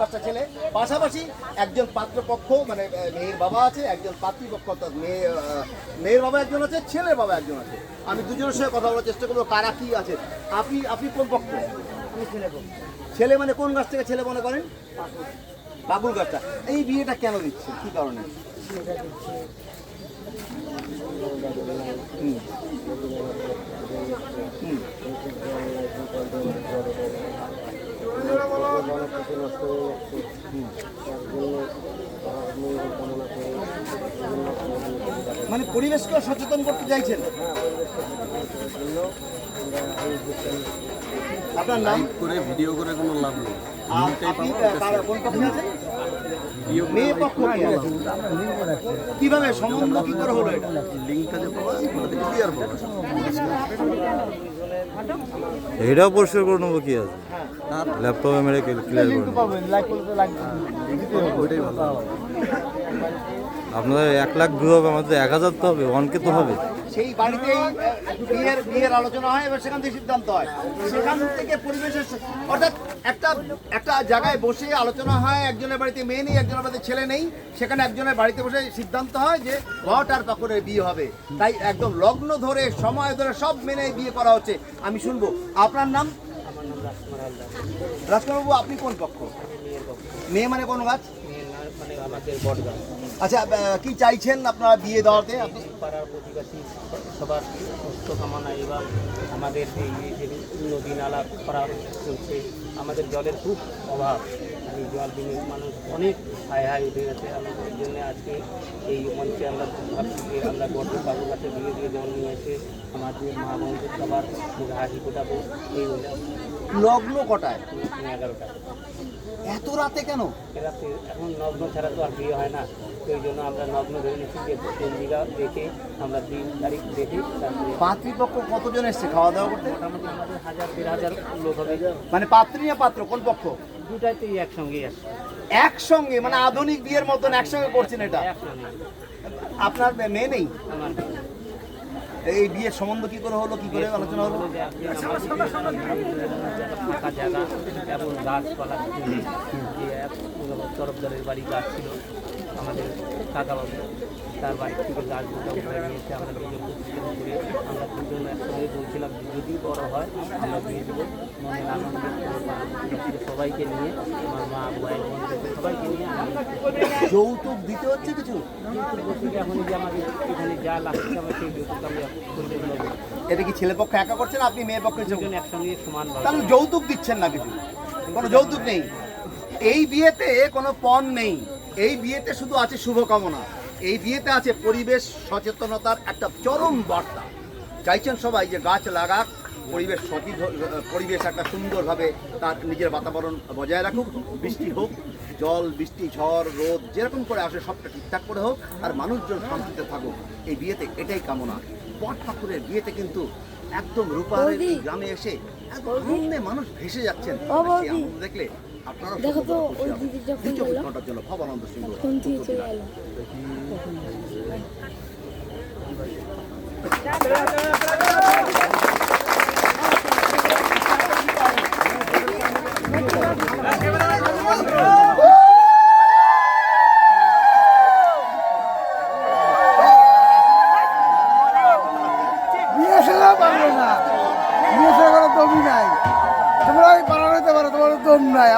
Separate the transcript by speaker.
Speaker 1: পাঁচটা ছেলে। পাশাপাশি একজন পাত্রপক্ষ মানে মেয়ের বাবা আছে একজন পাত্রীপক্ষ অর্থাৎ মেয়ে মেয়ের বাবা একজন আছে ছেলের বাবা একজন আছে। আমি দুজনের সঙ্গে কথা বলার চেষ্টা করব কারা কি আছে। আপনি আপনি কোন পক্ষ? ছেলে মানে কোন গাছ থেকে ছেলে মনে করেন? বাবুল গাছটা। এই বিয়েটা কেন দিচ্ছে কি কারণে? মানে পরিবেশকে সচেতন করতে চাইছেন? আপনার নাম?
Speaker 2: করে ভিডিও করে কোনো লাভ নেই।
Speaker 1: আর আপনি আহ, কারা- কোন পক্ষে আছেন? মেয়ে পক্ষ কি আছে? কীভাবে সম্বন্ধ কি করে হলো এটা?
Speaker 2: লিঙ্কটা যে পাওয়া ওটা থেকে ক্লিয়ার পাওয়া
Speaker 3: এটাও পরিষ্কার করে নেব কি আছে? ল্যাপটপে মেরে ক্লিয়ার করে আপনাদের এক লাখ ভিউ হবে আমাদের এক হাজার তো হবে ওয়ানকে তো হবে।
Speaker 1: সেই বাড়িতেই বিয়ের বিয়ের আলোচনা হয় এবার সেখান থেকে সিদ্ধান্ত হয়। সেখান থেকে পরিবেশের অর্থাৎ একটা একটা জায়গায় বসে আলোচনা হয় একজনের বাড়িতে মেয়ে নেই একজনের বাড়িতে ছেলে নেই সেখানে একজনের বাড়িতে বসে সিদ্ধান্ত হয় যে ঘট আর তখনের বিয়ে হবে। তাই একদম লগ্ন ধরে সময় ধরে সব মেনে বিয়ে করা হচ্ছে। আমি শুনব আপনার নাম? রাজকুমারবাবু, আপনি কোন পক্ষ? মেয়ে মানে কোন গাছ আচ্ছা কি চাইছেন আপনারা বিয়ে দেওয়াতে? আপনি
Speaker 4: পাড়ার প্রতিবাসী সবার সুস্থ কামনা এবং আমাদের এই নদী নালা করা চলছে, আমাদের জলের খুব অভাব। জল বিনে মানুষ অনেক হাই হাই উঠে গেছে। আমাদের জন্য আজকে এই মঞ্চে আমরা ভাবছি যে আমরা বড় বাবুর কাছে ধীরে ধীরে জল নিয়ে এসে আমাদের মা বোনদের সবার হাসি ফোটাবো। এই বলে
Speaker 1: লগ্ন কটায়?
Speaker 4: এগারোটা।
Speaker 1: এত রাতে কেন?
Speaker 4: রাতে এখন নগ্ন ছাড়া তো আর বিয়ে হয় না। সেই জন্য আমরা নগ্ন ধরে নিচ্ছি যে পঞ্জিকা দেখে আমরা দিন তারিখ দেখে
Speaker 1: পাত্রীপক্ষ কতজন এসছে খাওয়া দাওয়া করতে?
Speaker 4: মোটামুটি আমাদের হাজার দেড় হাজার লোক হবে।
Speaker 1: মানে পাত্রী না পাত্র? কোন পক্ষ?
Speaker 4: দুটাইতেই একসঙ্গেই
Speaker 1: একসঙ্গে মানে আধুনিক বিয়ের মতন একসঙ্গে করছেন এটা? আপনার মেয়ে নেই? এই বিয়ের সম্বন্ধ কি করে হলো কি করে আলোচনা হলো?
Speaker 4: এবং গাছপালা তরফদারের বাড়ি গাছ ছিল। আমাদের কাকাবাবু তার বাড়ি থেকে গাছগুলো উঠে নিয়ে এসে আমরা দুজন একসঙ্গে বলছিলাম যদি বড় হয় আমরা দিয়ে দেবো। মনের আনন্দে সবাইকে নিয়ে আমার মা বোনদেরকে সবাইকে নিয়ে আমি
Speaker 1: যৌতুক দিতে হচ্ছে কিছু?
Speaker 4: এখন যে আমাদের এখানে যা লাগছে আমরা সেই যৌতুক করতে
Speaker 1: এটা কি ছেলে পক্ষ একা করছেন আপনি মেয়ে পক্ষে
Speaker 4: দুজন একসঙ্গে সমান
Speaker 1: তাহলে যৌতুক দিচ্ছেন না কিছু? কোনো যৌতুক নেই। এই বিয়েতে কোনো পণ নেই। এই বিয়েতে শুধু আছে শুভকামনা। এই বিয়েতে আছে পরিবেশ সচেতনতার একটা চরম বার্তা। চাইছেন সবাই যে গাছ লাগাক পরিবেশ সঠিক পরিবেশ একটা সুন্দরভাবে তার নিজের বাতাবরণ বজায় রাখুক বৃষ্টি হোক জল বৃষ্টি ঝড় রোদ যেরকম করে আসে সবটা ঠিকঠাক করে হোক আর মানুষজন শান্তিতে থাকুক। এই বিয়েতে এটাই কামনা। বট ঠাকুরের বিয়েতে কিন্তু একদম রূপারের এই গ্রামে এসে আনন্দে মানুষ ভেসে যাচ্ছেন। আনন্দ দেখলে আপনারা
Speaker 5: দেখো তো, ওই দিদি যখন গেলো,
Speaker 1: ঘণ্টার জন্য সিংহ
Speaker 5: দিয়ে চলে সেরা
Speaker 1: পারবে
Speaker 6: না। বিয়ে করার দমই নাই। তোমরা পারা নিতে পারো তোমার দম নাই।